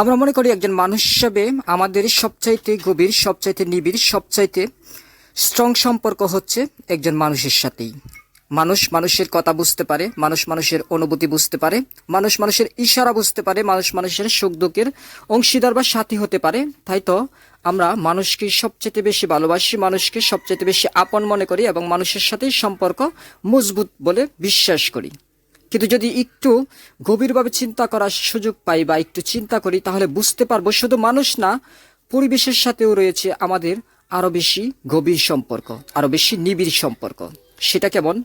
আমরা মনে করি একজন মানুষ হিসাবে আমাদের সবচাইতে গভীর, সবচাইতে নিবিড়, সবচাইতে স্ট্রং সম্পর্ক হচ্ছে একজন মানুষের সাথেই। মানুষ মানুষের কথা বুঝতে পারে, মানুষ মানুষের অনুভূতি বুঝতে পারে, মানুষ মানুষের ইশারা বুঝতে পারে, মানুষ মানুষের সুখ দুঃখের অংশীদার বা সাথী হতে পারে। তাই তো আমরা মানুষকে সবচেয়ে বেশি ভালোবাসি, মানুষকে সবচেয়ে বেশি আপন মনে করি এবং মানুষের সাথে সম্পর্ক মজবুত বলে বিশ্বাস করি। কিন্তু যদি একটু গভীরভাবে চিন্তা করার সুযোগ পাই বা একটু চিন্তা করি, তাহলে বুঝতে পারব শুধু মানুষ না, পরিবেশের সাথেও রয়েছে আমাদের আরও বেশি গভীর সম্পর্ক আরও বেশি নিবিড় সম্পর্ক। সেটা কেমন?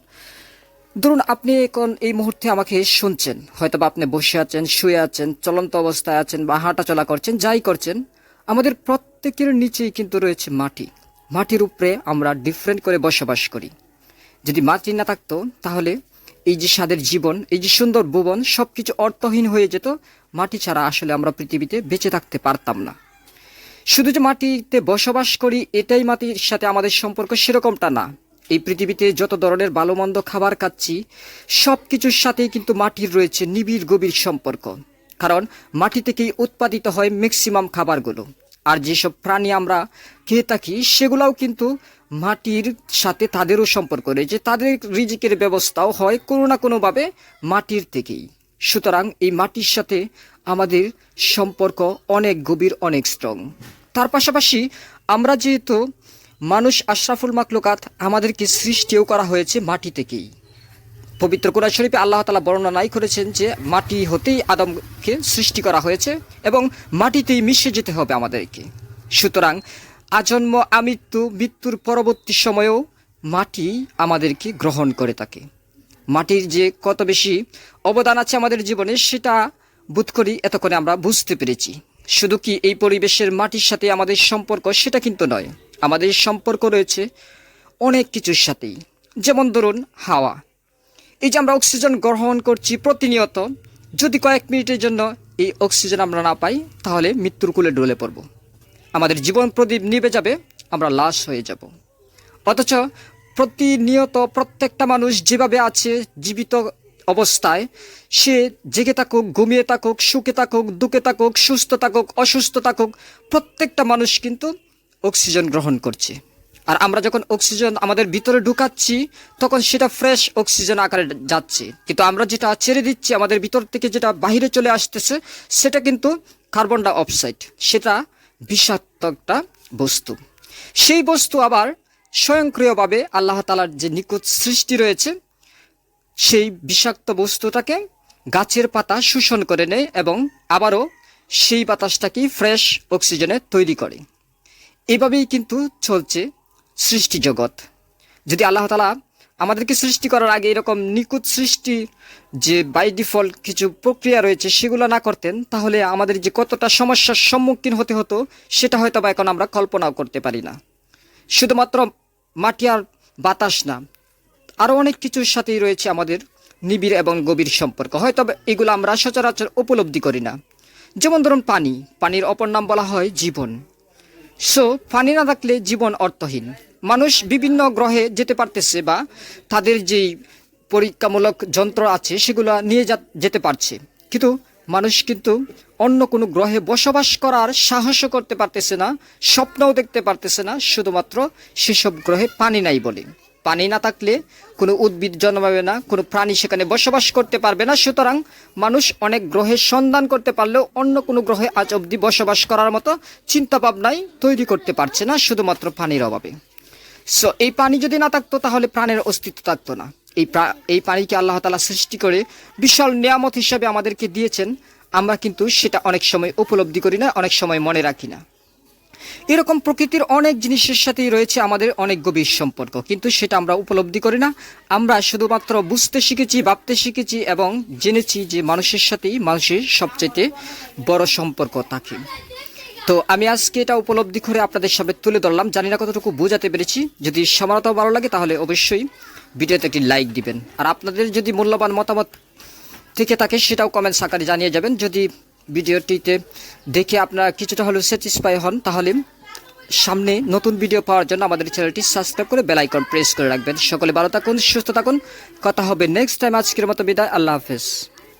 ধরুন আপনি এখন এই মুহূর্তে আমাকে শুনছেন হয়তো বা আপনি বসে আছেন, শুয়ে আছেন, চলন্ত অবস্থায় আছেন বা হাঁটাচলা করছেন, যাই করছেন, আমাদের প্রত্যেকের নিচেই কিন্তু রয়েছে মাটি। মাটির উপরে আমরা ডিফারেন্ট করে বসবাস করি। যদি মাটি না থাকতো, তাহলে এই যে স্বাদের জীবন, এই যে সুন্দর ভুবন, সবকিছু অর্থহীন হয়ে যেত, মাটি ছাড়া আসলে আমরা পৃথিবীতে বেঁচে থাকতে পারতাম না। শুধু যে মাটিতে বসবাস করি, এটাই মাটির সাথে আমাদের সম্পর্ক সেরকমটা না। এই পৃথিবীতে যত ধরনের ভালো মন্দ খাবার খাচ্ছি সব কিছুর সাথেই কিন্তু মাটির রয়েছে নিবিড় গভীর সম্পর্ক। কারণ মাটি থেকেই উৎপাদিত হয় ম্যাক্সিমাম খাবারগুলো। আর যেসব প্রাণী আমরা খেয়ে থাকি, সেগুলাও কিন্তু মাটির সাথে তাদেরও সম্পর্ক রয়েছে। তাদের রিজিকের ব্যবস্থাও হয় কোনো না কোনোভাবে মাটির থেকেই। সুতরাং এই মাটির সাথে আমাদের সম্পর্ক অনেক গভীর, অনেক স্ট্রং তার পাশাপাশি আমরা যেহেতু মানুষ আশরাফুল মাকলুকাত আমাদেরকে সৃষ্টিও করা হয়েছে মাটি থেকেই। পবিত্র কোরআন শরীফে আল্লাহ তালা বর্ণনাই করেছেন যে মাটি হতেই আদমকে সৃষ্টি করা হয়েছে এবং মাটিতেই মিশে যেতে হবে আমাদেরকে। সুতরাং আজন্ম আমৃত্যু মৃত্যুর পরবর্তী সময়েও মাটি আমাদেরকে গ্রহণ করে থাকে। মাটির যে কত বেশি অবদান আছে আমাদের জীবনে সেটা বোধ করি এতক্ষণে আমরা বুঝতে পেরেছি। শুধু কি এই পরিবেশের মাটির সাথে আমাদের সম্পর্ক সেটা কিন্তু নয়। আমাদের সম্পর্ক রয়েছে অনেক কিছুর সাথেই। যেমন ধরুন হাওয়া। এই যে আমরা অক্সিজেন গ্রহণ করছি প্রতিনিয়ত, যদি কয়েক মিনিটের জন্য এই অক্সিজেন আমরা না পাই, তাহলে মৃত্যুর কুলে ডলে পড়ব। আমাদের জীবন প্রদীপ নিভে যাবে, আমরা লাশ হয়ে যাব। অথচ প্রতিনিয়ত প্রত্যেকটা মানুষ যেভাবে আছে, জীবিত অবস্থায়, সে জেগে থাকুক, ঘুমিয়ে থাকুক, সুখে থাকুক, দুঃখে থাকুক, সুস্থ থাকুক, অসুস্থ থাকুক, প্রত্যেকটা মানুষ কিন্তু অক্সিজেন গ্রহণ করছে। আর আমরা যখন অক্সিজেন আমাদের ভিতরে ঢুকাচ্ছি, তখন সেটা ফ্রেশ অক্সিজেন আকারে যাচ্ছে। কিন্তু আমরা যেটা ছেড়ে দিচ্ছি, আমাদের ভিতর থেকে যেটা বাহিরে চলে আসতেছে, সেটা কিন্তু কার্বন ডাই অক্সাইড সেটা বিষাক্ত একটা বস্তু। সেই বস্তু আবার স্বয়ংক্রিয়ভাবে আল্লাহ তালার যে নিখুঁত সৃষ্টি রয়েছে, সেই বিষাক্ত বস্তুটাকে গাছের পাতা শোষণ করে নেয় এবং আবারও সেই বাতাসটাকেই ফ্রেশ অক্সিজেনে তৈরি করে। এভাবেই কিন্তু চলছে সৃষ্টি জগৎ। যদি আল্লাহ তালা আমাদেরকে সৃষ্টি করার আগে এরকম নিখুঁত সৃষ্টি, যে বাই ডিফল্ট কিছু প্রক্রিয়া রয়েছে সেগুলো না করতেন, তাহলে আমাদের যে কতটা সমস্যার সম্মুখীন হতে হতো, সেটা হয়তো বা এখন আমরা কল্পনাও করতে পারি না। শুধুমাত্র মাটি আর বাতাস না আরও অনেক কিছুর সাথেই রয়েছে আমাদের নিবিড় এবং গভীর সম্পর্ক। হয়তো এগুলো আমরা সচরাচর উপলব্ধি করি না। যেমন ধরুন পানি, পানির অপর নাম বলা হয় জীবন। সো পানি না থাকলে জীবন অর্থহীন। মানুষ বিভিন্ন গ্রহে যেতে পারতেছে বা তাদের যেই পরীক্ষামূলক যন্ত্র আছে, সেগুলো নিয়ে যেতে পারছে। কিন্তু মানুষ কিন্তু অন্য কোনো গ্রহে বসবাস করার সাহসও করতে পারতেছে না, স্বপ্নও দেখতে পারতেছে না, শুধুমাত্র সেসব গ্রহে পানি নাই বলে। পানি না থাকলে কোনো উদ্ভিদ জন্মাবে না, কোনো প্রাণী সেখানে বসবাস করতে পারবে না। সুতরাং মানুষ অনেক গ্রহের সন্ধান করতে পারলেও অন্য কোনো গ্রহে আজ অবধি বসবাস করার মতো চিন্তা ভাবনাই তৈরি করতে পারছে না, শুধুমাত্র পানির অভাবে। সো এই পানি যদি না থাকতো তাহলে প্রাণের অস্তিত্ব থাকতো না। এই এই পানিকে আল্লাহ তালা সৃষ্টি করে বিশাল নিয়ামত হিসাবে আমাদেরকে দিয়েছেন। আমরা কিন্তু সেটা অনেক সময় উপলব্ধি করি না, অনেক সময় মনে রাখি না। এরকম প্রকৃতির অনেক জিনিসের সাথেই রয়েছে আমাদের অনেক গভীর সম্পর্ক, কিন্তু সেটা আমরা উপলব্ধি করি না। আমরা শুধুমাত্র বুঝতে শিখেছি, ভাবতে শিখেছি এবং জেনেছি যে মানুষের সাথেই মানুষের সবচেয়ে বড় সম্পর্ক থাকে। তো আমি আজকে এটা উপলব্ধি করে আপনাদের সামনে তুলে ধরলাম। জানি না কতটুকু বোঝাতে পেরেছি। যদি সামান্যতও ভালো লাগে তাহলে অবশ্যই ভিডিওতে একটি লাইক দিবেন। আর আপনাদের যদি মূল্যবান মতামত থেকে থাকে সেটাও কমেন্টস আকারে জানিয়ে যাবেন। যদি ভিডিওটিতে দেখে আপনারা কিছুটা হলেও স্যাটিসফাই হন, তাহলে সামনে নতুন ভিডিও পাওয়ার জন্য আমাদের চ্যানেলটি সাবস্ক্রাইব করে বেলাইকন প্রেস করে রাখবেন। সকলে ভালো থাকুন, সুস্থ থাকুন। কথা হবে নেক্সট টাইম আজকের মতো বিদায়। আল্লাহ হাফেজ।